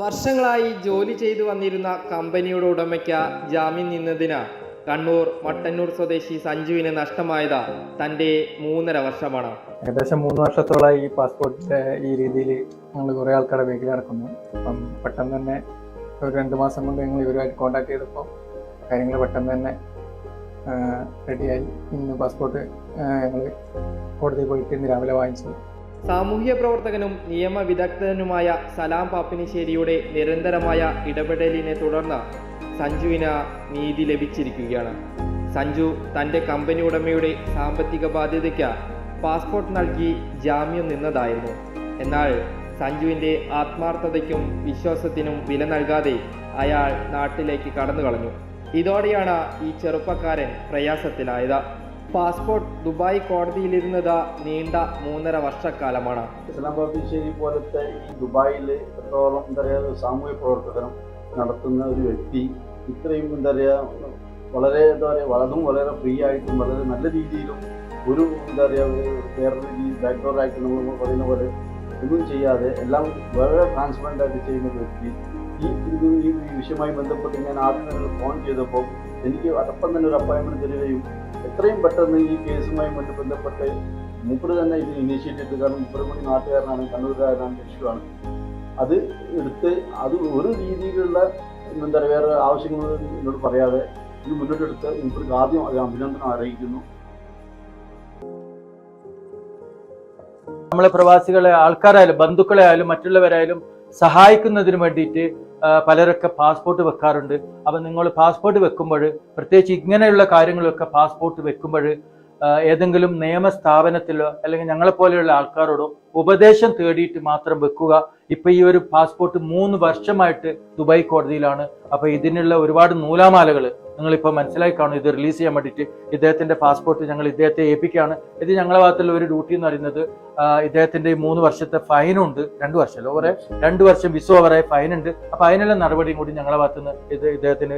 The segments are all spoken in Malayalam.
വർഷങ്ങളായി ജോലി ചെയ്തു വന്നിരുന്ന കമ്പനിയുടെ ഉടമയ്ക്ക് ജാമ്യം നിന്നതിന് കണ്ണൂർ മട്ടന്നൂർ സ്വദേശി സഞ്ജുവിന് നഷ്ടമായത് തന്റെ മൂന്നര വർഷമാണ്. ഏകദേശം മൂന്ന് വർഷത്തോളമായി ഈ പാസ്പോർട്ടിന്റെ ഈ രീതിയിൽ ഞങ്ങൾ കുറെ ആൾക്കാരുടെ വീട്ടിൽ നടക്കുന്നു. അപ്പം പെട്ടെന്ന് തന്നെ ഒരു രണ്ട് മാസം കൊണ്ട് ഞങ്ങൾ ഇവരുമായിട്ട് കോൺടാക്ട് ചെയ്തപ്പോൾ കാര്യങ്ങൾ പെട്ടെന്ന് തന്നെ റെഡിയായി ഇന്ന് പാസ്പോർട്ട് ഞങ്ങൾ കോടതിയിൽ പോയിട്ട് ഇന്ന് രാവിലെ വാങ്ങിച്ചു. സാമൂഹ്യ പ്രവർത്തകനും നിയമവിദഗ്ധനുമായ സലാം പാപ്പിനിശ്ശേരിയുടെ നിരന്തരമായ ഇടപെടലിനെ തുടർന്ന് സഞ്ജുവിന് നീതി ലഭിച്ചിരിക്കുകയാണ്. സഞ്ജു തന്റെ കമ്പനി ഉടമയുടെ സാമ്പത്തിക ബാധ്യതയ്ക്ക് പാസ്പോർട്ട് നൽകി ജാമ്യം നിന്നതായിരുന്നു. എന്നാൽ സഞ്ജുവിന്റെ ആത്മാർത്ഥതയ്ക്കും വിശ്വാസത്തിനും വില നൽകാതെ അയാൾ നാട്ടിലേക്ക് കടന്നു കളഞ്ഞു ഇതോടെയാണ് ഈ ചെറുപ്പക്കാരൻ പ്രയാസത്തിലായത്. പാസ്പോർട്ട് ദുബായ് കോടതിയിലിരുന്നത് നീണ്ട മൂന്നര വർഷക്കാലമാണ്. ഇസ്ലാം ബാബിശ്ശേരി പോലത്തെ ഈ ദുബായിൽ എത്രത്തോളം എന്താ പറയുക സാമൂഹ്യ പ്രവർത്തനം നടത്തുന്ന ഒരു വ്യക്തി ഇത്രയും എന്താ പറയുക വളരെ എന്താ പറയുക വളർന്നും വളരെ ഫ്രീ ആയിട്ടും വളരെ നല്ല രീതിയിലും ഒരു എന്താ പറയുക വേറൊരു രീതി ബാക്ക്ഡോർ ആയിട്ട് നമ്മൾ പറയുന്ന പോലെ ഒന്നും ചെയ്യാതെ എല്ലാം വളരെ ട്രാൻസ്പെറന്റ് ആയിട്ട് ചെയ്യുന്ന ഒരു വ്യക്തി. ഈ ഇത് ഈ വിഷയവുമായി ബന്ധപ്പെട്ട് ഞാൻ ആദ്യം ഫോൺ ചെയ്തപ്പോൾ എനിക്ക് അപ്പം തന്നെ ഒരു അപ്പോയിൻമെന്റ് തരികയും എത്രയും പെട്ടെന്ന് ഈ കേസുമായി ബന്ധ- ബന്ധപ്പെട്ട് മൂപ്പര് തന്നെ ഇത് ഇനീഷ്യേറ്റ് ചെയ്ത് കാരണം മൂപ്പര് കൂടി നാട്ടുകാരനാണ് കണ്ണൂരുകാരനാണ് ലക്ഷ്യമാണ് അത് എടുത്ത് അത് ഒരു രീതിയിലുള്ള എന്താ പറയുക വേറെ ആവശ്യങ്ങൾ എന്നോട് പറയാതെ ഇത് മുന്നോട്ടെടുത്ത് മൂപ്പർക്ക് ആദ്യം അഭിനന്ദനം അറിയിക്കുന്നു. നമ്മളെ പ്രവാസികളെ ആൾക്കാരായാലും ബന്ധുക്കളെ ആയാലും മറ്റുള്ളവരായാലും സഹായിക്കുന്നതിന് വേണ്ടിയിട്ട് പലരൊക്കെ പാസ്പോർട്ട് വെക്കാറുണ്ട്. അപ്പം നിങ്ങൾ പാസ്പോർട്ട് വെക്കുമ്പോൾ പ്രത്യേകിച്ച് ഇങ്ങനെയുള്ള കാര്യങ്ങളൊക്കെ പാസ്പോർട്ട് വെക്കുമ്പോൾ ഏതെങ്കിലും നിയമസ്ഥാപനത്തിലോ അല്ലെങ്കിൽ ഞങ്ങളെപ്പോലെയുള്ള ആൾക്കാരോടോ ഉപദേശം തേടിയിട്ട് മാത്രം വെക്കുക. ഇപ്പൊ ഈ ഒരു പാസ്പോർട്ട് മൂന്ന് വർഷമായിട്ട് ദുബായ് കോടതിയിലാണ്. അപ്പൊ ഇതിനുള്ള ഒരുപാട് നൂലാമാലകൾ നിങ്ങൾ ഇപ്പൊ മനസ്സിലായി കാണും. ഇത് റിലീസ് ചെയ്യാൻ വേണ്ടിയിട്ട് ഇദ്ദേഹത്തിന്റെ പാസ്പോർട്ട് ഞങ്ങൾ ഇദ്ദേഹത്തെ ഏൽപ്പിക്കുകയാണ്. ഇത് ഞങ്ങളുടെ ഭാഗത്തുള്ള ഒരു ഡ്യൂട്ടി എന്ന് പറയുന്നത് ഇദ്ദേഹത്തിന്റെ മൂന്ന് വർഷത്തെ ഫൈനുണ്ട് രണ്ട് വർഷം ഓവറെ? രണ്ട് വർഷം വിസ ഓവറായ ഫൈനുണ്ട് അപ്പൊ അതിനുള്ള നടപടിയും കൂടി ഞങ്ങളുടെ ഭാഗത്തുനിന്ന് ഇത് ഇദ്ദേഹത്തിന്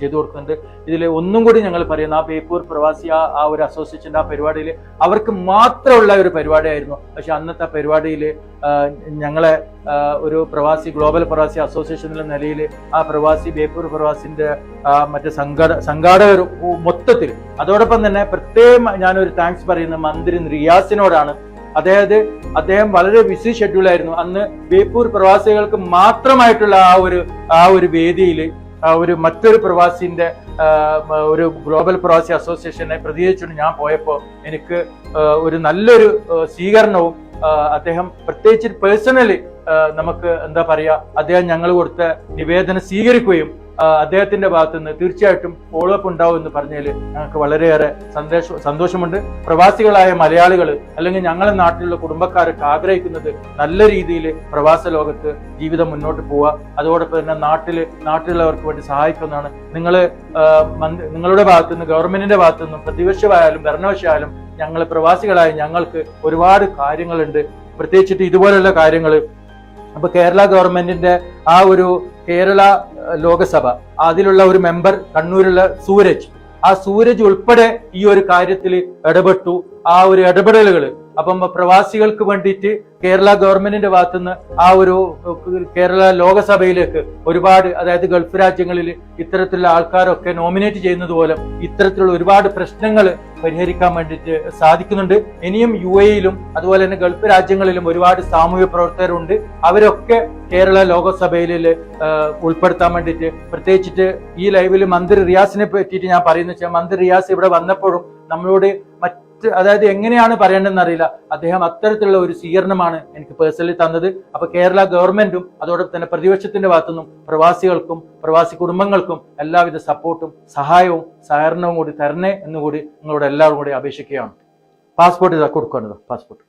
ചെയ്തു കൊടുക്കുന്നുണ്ട്. ഇതിൽ ഒന്നും കൂടി ഞങ്ങൾ പറയുന്ന. ആ ബേപ്പൂർ പ്രവാസി ആ ഒരു അസോസിയേഷൻ ആ പരിപാടിയിൽ അവർക്ക് മാത്രമുള്ള ഒരു പരിപാടിയായിരുന്നു. പക്ഷെ അന്നത്തെ പരിപാടിയിൽ ഞങ്ങളെ ഒരു പ്രവാസി ഗ്ലോബൽ പ്രവാസി അസോസിയേഷൻ എന്ന നിലയിൽ ആ പ്രവാസി ബേപ്പൂർ പ്രവാസിന്റെ മറ്റ് സംഘാട സംഘാടകർ മൊത്തത്തിൽ. അതോടൊപ്പം തന്നെ പ്രത്യേകം ഞാനൊരു താങ്ക്സ് പറയുന്ന മന്ത്രി റിയാസിനോടാണ്. അതായത് അദ്ദേഹം വളരെ ബിസി ഷെഡ്യൂളായിരുന്നു അന്ന് ബേപ്പൂർ പ്രവാസികൾക്ക് മാത്രമായിട്ടുള്ള ആ ഒരു ആ ഒരു വേദിയിൽ ഒരു മറ്റൊരു പ്രവാസിന്റെ ഒരു ഗ്ലോബൽ പ്രവാസി അസോസിയേഷനെ പ്രതികരിച്ചുകൊണ്ട് ഞാൻ പോയപ്പോൾ എനിക്ക് ഒരു നല്ലൊരു സ്വീകരണവും അദ്ദേഹം പ്രത്യേകിച്ച് പേഴ്സണലി നമുക്ക് എന്താ പറയാ അദ്ദേഹം ഞങ്ങൾ കൊടുത്ത നിവേദനം സ്വീകരിക്കുകയും അദ്ദേഹത്തിന്റെ ഭാഗത്തുനിന്ന് തീർച്ചയായിട്ടും ഫോളോ അപ്പ് ഉണ്ടാവും എന്ന് പറഞ്ഞതിൽ ഞങ്ങൾക്ക് വളരെയേറെ സന്തോഷം സന്തോഷമുണ്ട്. പ്രവാസികളായ മലയാളികൾ അല്ലെങ്കിൽ ഞങ്ങളെ നാട്ടിലുള്ള കുടുംബക്കാരൊക്കെ ആഗ്രഹിക്കുന്നത് നല്ല രീതിയിൽ പ്രവാസ ലോകത്ത് ജീവിതം മുന്നോട്ട് പോവുക. അതോടൊപ്പം തന്നെ നാട്ടിൽ നാട്ടിലുള്ളവർക്ക് വേണ്ടി സഹായിക്കുന്നതാണ്. നിങ്ങൾ നിങ്ങളുടെ ഭാഗത്തുനിന്ന് ഗവൺമെന്റിന്റെ ഭാഗത്തുനിന്നും പ്രതിപക്ഷമായാലും ഭരണപക്ഷമായാലും ഞങ്ങൾ പ്രവാസികളായ ഞങ്ങൾക്ക് ഒരുപാട് കാര്യങ്ങളുണ്ട്. പ്രത്യേകിച്ചിട്ട് ഇതുപോലെയുള്ള കാര്യങ്ങൾ. അപ്പൊ കേരള ഗവൺമെന്റിന്റെ ആ ഒരു കേരള ലോകസഭ അതിലുള്ള ഒരു മെമ്പർ കണ്ണൂരുള്ള സൂരജ് ആ സൂരജ് ഉൾപ്പെടെ ഈ ഒരു കാര്യത്തിൽ ഇടപെട്ടു. ആ ഒരു ഇടപെടലുകൾ അപ്പം പ്രവാസികൾക്ക് വേണ്ടിയിട്ട് കേരള ഗവൺമെന്റിന്റെ ഭാഗത്തുനിന്ന് ആ ഒരു കേരള ലോകസഭയിലേക്ക് ഒരുപാട് അതായത് ഗൾഫ് രാജ്യങ്ങളിൽ ഇത്തരത്തിലുള്ള ആൾക്കാരൊക്കെ നോമിനേറ്റ് ചെയ്യുന്നത് പോലെ ഇത്തരത്തിലുള്ള ഒരുപാട് പ്രശ്നങ്ങൾ പരിഹരിക്കാൻ വേണ്ടിയിട്ട് സാധിക്കുന്നുണ്ട്. ഇനിയും യു എയിലും അതുപോലെ തന്നെ ഗൾഫ് രാജ്യങ്ങളിലും ഒരുപാട് സാമൂഹ്യ പ്രവർത്തകരുണ്ട്. അവരൊക്കെ കേരള ലോകസഭയിൽ ഉൾപ്പെടുത്താൻ വേണ്ടിയിട്ട് പ്രത്യേകിച്ചിട്ട് ഈ ലൈവിൽ മന്ത്രി റിയാസിനെ പറ്റിയിട്ട് ഞാൻ പറയുന്നത് വെച്ചാൽ മന്ത്രി റിയാസ് ഇവിടെ വന്നപ്പോഴും നമ്മളോട് മറ്റ് അതായത് എങ്ങനെയാണ് പറയേണ്ടതെന്ന് അറിയില്ല. അദ്ദേഹം അത്തരത്തിലുള്ള ഒരു സ്വീകരണമാണ് എനിക്ക് പേഴ്സണലി തന്നത്. അപ്പൊ കേരള ഗവൺമെന്റും അതോടൊപ്പം തന്നെ പ്രതിപക്ഷത്തിന്റെ ഭാഗത്തുനിന്നും പ്രവാസികൾക്കും പ്രവാസി കുടുംബങ്ങൾക്കും എല്ലാവിധ സപ്പോർട്ടും സഹായവും സഹകരണവും കൂടി തരണേ എന്നുകൂടി നിങ്ങളോട് എല്ലാവരും കൂടി അപേക്ഷിക്കുകയാണ്. പാസ്പോർട്ട് ഇതാ കൊടുക്കേണ്ടത് പാസ്പോർട്ട്